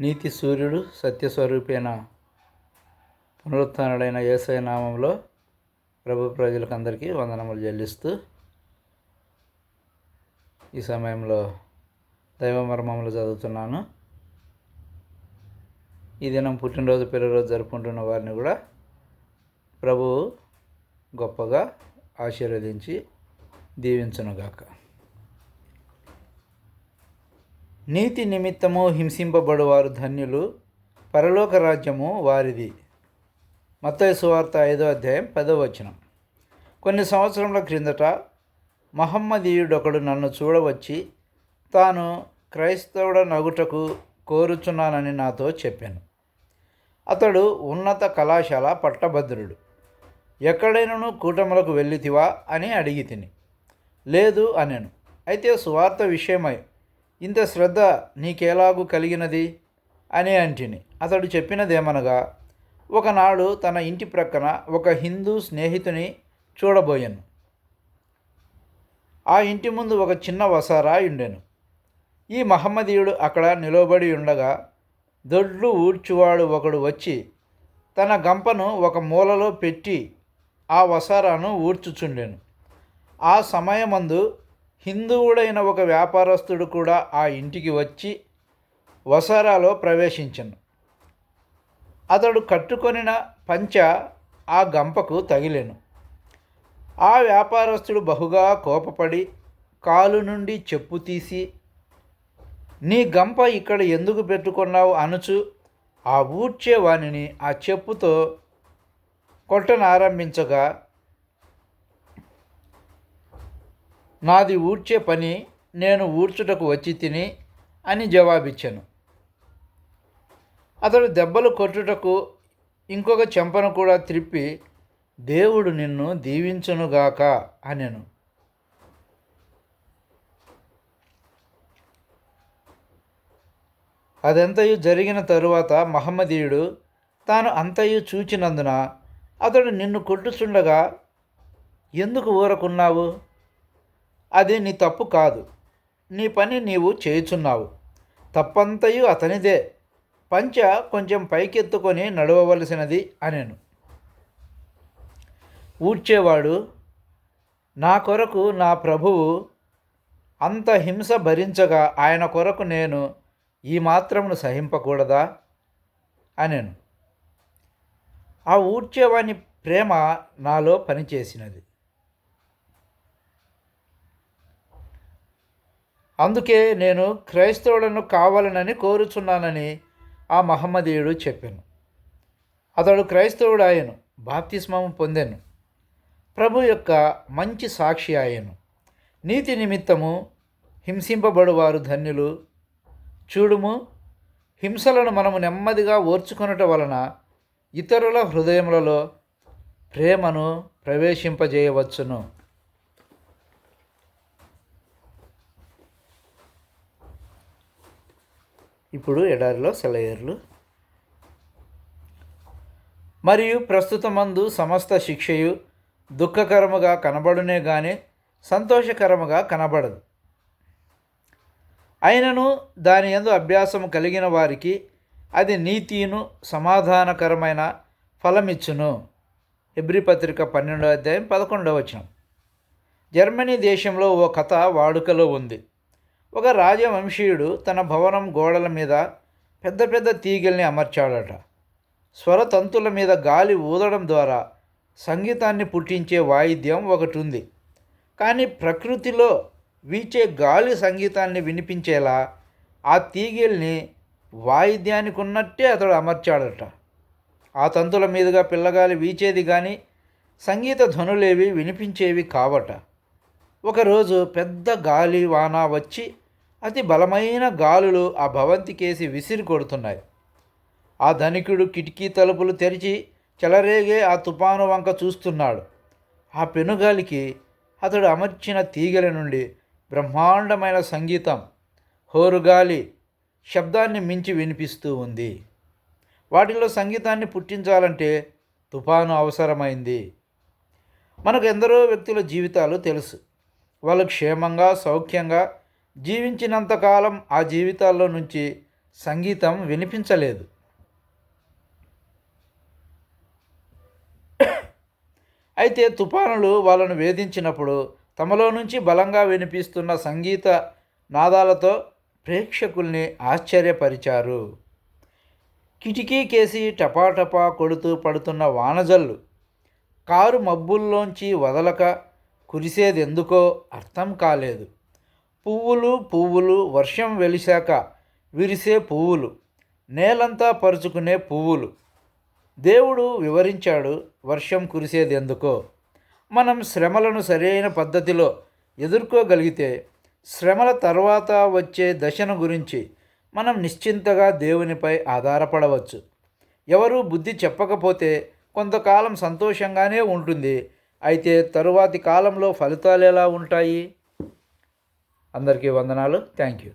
నీతి సూర్యుడు సత్యస్వరూపైన? పునరుత్డైన యేసయ నామంలో ప్రభు ప్రజలకు అందరికీ వందనములు చెల్లిస్తూ ఈ సమయంలో దైవ మర్మములు చదువుతున్నాను. ఈ దినం పుట్టినరోజు పిల్లరోజు జరుపుకుంటున్న వారిని కూడా ప్రభువు గొప్పగా ఆశీర్వదించి దీవించునుగాక. నీతి నిమిత్తము హింసింపబడువారు ధన్యులు పరలోక రాజ్యము వారిది. మత్తయి సువార్త ఐదో అధ్యాయం పదో వచనం. కొన్ని సంవత్సరముల క్రిందట మహమ్మదీయుడొకడు నన్ను చూడవచ్చి తాను క్రైస్తవుడ నగుటకు కోరుచున్నానని నాతో చెప్పాను. అతడు ఉన్నత కళాశాల పట్టభద్రుడు. ఎక్కడైనను కూటములకు వెళ్ళితివా అని అడిగి తిని లేదు అనెను. అయితే సువార్త విషయమై ఇంత శ్రద్ధ నీకెలాగు కలిగినది? అని అంటిని. అతడు చెప్పినదేమనగా ఒకనాడు తన ఇంటి ప్రక్కన ఒక హిందూ స్నేహితుని చూడబోయాను. ఆ ఇంటి ముందు ఒక చిన్న వసారా ఉండెను ఈ మహమ్మదీయుడు అక్కడ నిలబడి ఉండగా దొడ్లు ఊడ్చువాడు ఒకడు వచ్చి తన గంపను ఒక మూలలో పెట్టి ఆ వసారాను ఊడ్చుచుండెను. ఆ సమయమందు హిందువుడైన ఒక వ్యాపారస్తుడు కూడా ఆ ఇంటికి వచ్చి వసారాలో ప్రవేశించను. అతడు కట్టుకొనిన పంచ ఆ గంపకు తగిలెను. ఆ వ్యాపారస్తుడు బహుగా కోపపడి కాలు నుండి చెప్పు తీసి నీ గంప ఇక్కడ ఎందుకు పెట్టుకున్నావు అనుచు ఆ ఊడ్చే వానిని ఆ చెప్పుతో కొట్టనారంభించగా నాది ఊడ్చే పని నేను ఊడ్చుటకు వచ్చి తిని అని జవాబిచ్చాను. అతడు దెబ్బలు కొట్టుటకు ఇంకొక చెంపను కూడా త్రిప్పి దేవుడు నిన్ను దీవించునుగాక అనెను. అదంతయు జరిగిన తరువాత మహమ్మదీయుడు తాను అంతయు చూచినందున అతడు నిన్ను కొట్టుచుండగా ఎందుకు ఊరకున్నావు? అది నీ తప్పు కాదు. నీ పని నీవు చేయుచున్నావు. తప్పంతయు అతనిదే. పంచ కొంచెం పైకెత్తుకొని నడవవలసినది అనెను. ఊడ్చేవాడు నా కొరకు నా ప్రభువు అంత హింస భరించగా ఆయన కొరకు నేను ఈ మాత్రమును సహింపకూడదా? అనెను. ఆ ఊడ్చేవాని ప్రేమ నాలో పనిచేసినది. అందుకే నేను క్రైస్తవులను కావాలనని కోరుచున్నానని ఆ మహమ్మదీయుడు చెప్పాను. అతడు క్రైస్తవుడు ఆయను బాప్తిస్మము పొందాను. ప్రభు యొక్క మంచి సాక్షి ఆయను. నీతి నిమిత్తము హింసింపబడువారు ధన్యులు. చూడుము హింసలను మనము నెమ్మదిగా ఓర్చుకొనుట వలన ఇతరుల హృదయములలో ప్రేమను ప్రవేశింపజేయవచ్చును. ఇప్పుడు ఎడారిలో సెలయేర్లు. మరియు ప్రస్తుతమందు సమస్త శిక్షయు దుఃఖకరముగా కనబడునే గాని సంతోషకరముగా కనబడదు. అయినను దాని ఎందు అభ్యాసము కలిగిన వారికి అది నీతిను సమాధానకరమైన ఫలమిచ్చును. ఎబ్రి పత్రిక పన్నెండో అధ్యాయం పదకొండవ వచనం. జర్మనీ దేశంలో ఓ కథ వాడుకలో ఉంది. ఒక రాజవంశీయుడు తన భవనం గోడల మీద పెద్ద పెద్ద తీగల్ని అమర్చాడట. స్వరతంతుల మీద గాలి ఊదడం ద్వారా సంగీతాన్ని పుట్టించే వాయిద్యం ఒకటి ఉంది కానీ ప్రకృతిలో వీచే గాలి సంగీతాన్ని వినిపించేలా ఆ తీగల్ని వాయిద్యానికి ఉన్నట్టే అతడు అమర్చాడట. ఆ తంతుల మీదుగా పిల్లగాలి వీచేది కానీ సంగీత ధ్వనులేవి వినిపించేవి కావట. ఒకరోజు పెద్ద గాలి వాన వచ్చి అతి బలమైన గాలులు ఆ భవంతికేసి విసిరి కొడుతున్నాయి. ఆ ధనికుడు కిటికీ తలుపులు తెరిచి చెలరేగే ఆ తుపాను వంక చూస్తున్నాడు. ఆ పెనుగాలికి అతడు అమర్చిన తీగల నుండి బ్రహ్మాండమైన సంగీతం హోరుగాలి శబ్దాన్ని మించి వినిపిస్తూ ఉంది. వాటిలో సంగీతాన్ని పుట్టించాలంటే తుఫాను అవసరమైంది. మనకు ఎందరో వ్యక్తుల జీవితాలు తెలుసు. వాళ్ళు క్షేమంగా సౌఖ్యంగా జీవించినంతకాలం ఆ జీవితాల్లో నుంచి సంగీతం వినిపించలేదు. అయితే తుఫానులు వాళ్ళను వేధించినప్పుడు తమలో నుంచి బలంగా వినిపిస్తున్న సంగీత నాదాలతో ప్రేక్షకుల్ని ఆశ్చర్యపరిచారు. కిటికీ కేసి టపాటపా కొడుతూ పడుతున్న వానజల్లు కారు మబ్బుల్లోంచి వదలక కురిసేదెందుకో అర్థం కాలేదు. పువ్వులు పువ్వులు వర్షం వెలిశాక విరిసే పువ్వులు నేలంతా పరుచుకునే పువ్వులు. దేవుడు వివరించాడు వర్షం కురిసేదెందుకో మనం శ్రమలను సరైన పద్ధతిలో ఎదుర్కోగలిగితే శ్రమల తర్వాత వచ్చే దశను గురించి మనం నిశ్చింతగా దేవునిపై ఆధారపడవచ్చు. ఎవరు బుద్ధి చెప్పకపోతే కొంతకాలం సంతోషంగానే ఉంటుంది అయితే తరువాతి కాలంలో ఫలితాలు ఎలా ఉంటాయి? అందరికీ వందనాలు. Thank you.